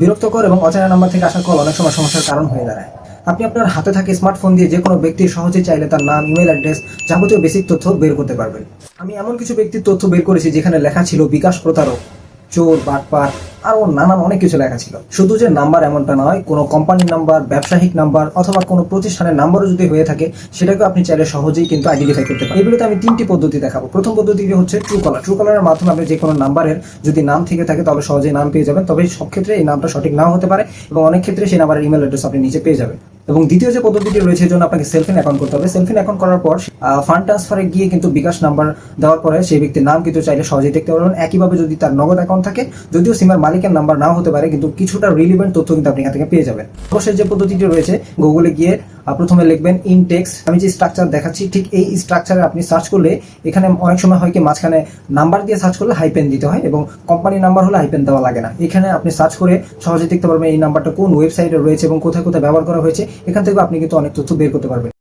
বিরক্তকর এবং অচেনা নাম্বার থেকে আসার কল অনেক সময় সমস্যার কারণ হয়ে দাঁড়ায়। আপনি আপনার হাতে থাকে স্মার্টফোন দিয়ে যে কোনো ব্যক্তি সহজে চাইলে তার নাম, ইমেল অ্যাড্রেস যাবতীয় বেসিক তথ্য বের করতে পারবেন। আমি এমন কিছু ব্যক্তির তথ্য বের করেছি যেখানে লেখা ছিল বিকাশ প্রতারক, চোর, বাটপার আরও নানান অনেক কিছু লেখা ছিল। শুধু যে নাম্বার এমনটা নয়, কোনো কোম্পানির নাম্বার, ব্যবসায়িক নাম্বার অথবা কোনো প্রতিষ্ঠানের নাম্বারও যদি হয়ে থাকে, সেটাকে আপনি চাইলে সহজেই কিন্তু আইডেন্টিফাই করতে পারেন। এগুলোতে আমি তিনটি পদ্ধতি দেখাবো। প্রথম পদ্ধতিটি হচ্ছে ট্রু কলার ট্রু কলারের মাধ্যমে আপনি যে কোনো নাম্বারের যদি নাম থেকে থাকে, তবে সহজেই নাম পেয়ে যাবেন। তবে সব ক্ষেত্রে এই নামটা সঠিক নাও হতে পারে এবং অনেক ক্ষেত্রে সেই নাম্বারের ইমেল অ্যাড্রেস আপনি নিচে পেয়ে যাবেন। এবং দ্বিতীয় যে পদ্ধতিটি রয়েছে জন্য আপনাকে সেলফিন অ্যাকাউন্ট করতে হবে। সেলফিন অ্যাকাউন্ট করার পর ফান্ড ট্রান্সফারে গিয়ে কিন্তু বিকাশ নাম্বার দেওয়ার পরে সেই ব্যক্তির নাম কিন্তু চাইলে সহজেই দেখতে পারবেন। একইভাবে যদি তার নগদ অ্যাকাউন্ট থাকে, যদিও সিমের মালিকের নাম্বার নাও হতে পারে, কিন্তু কিছুটা রিলিভেন্ট তথ্য কিন্তু আপনি এখান থেকে পেয়ে যাবেন। অবশ্যই যে পদ্ধতিটি রয়েছে গুগলে গিয়ে প্রথমে লিখবেন ইনটেক্স আমি যে স্ট্রাকচার দেখাচ্ছি, ঠিক এই স্ট্রাকচারে আপনি সার্চ করলে এখানে অনেক সময় হয় কি, মাঝখানে নাম্বার দিয়ে সার্চ করলে হাইপেন দিতে হয় এবং কোম্পানির নাম্বার হলে হাইপেন দেওয়া লাগে না। এখানে আপনি সার্চ করে সহজে দেখতে পারবেন এই নাম্বারটা কোন ওয়েবসাইটে রয়েছে এবং কোথায় কোথায় ব্যবহার করা হয়েছে। এখান থেকে আপনি কিন্তু অনেক তথ্য বের করতে পারবেন।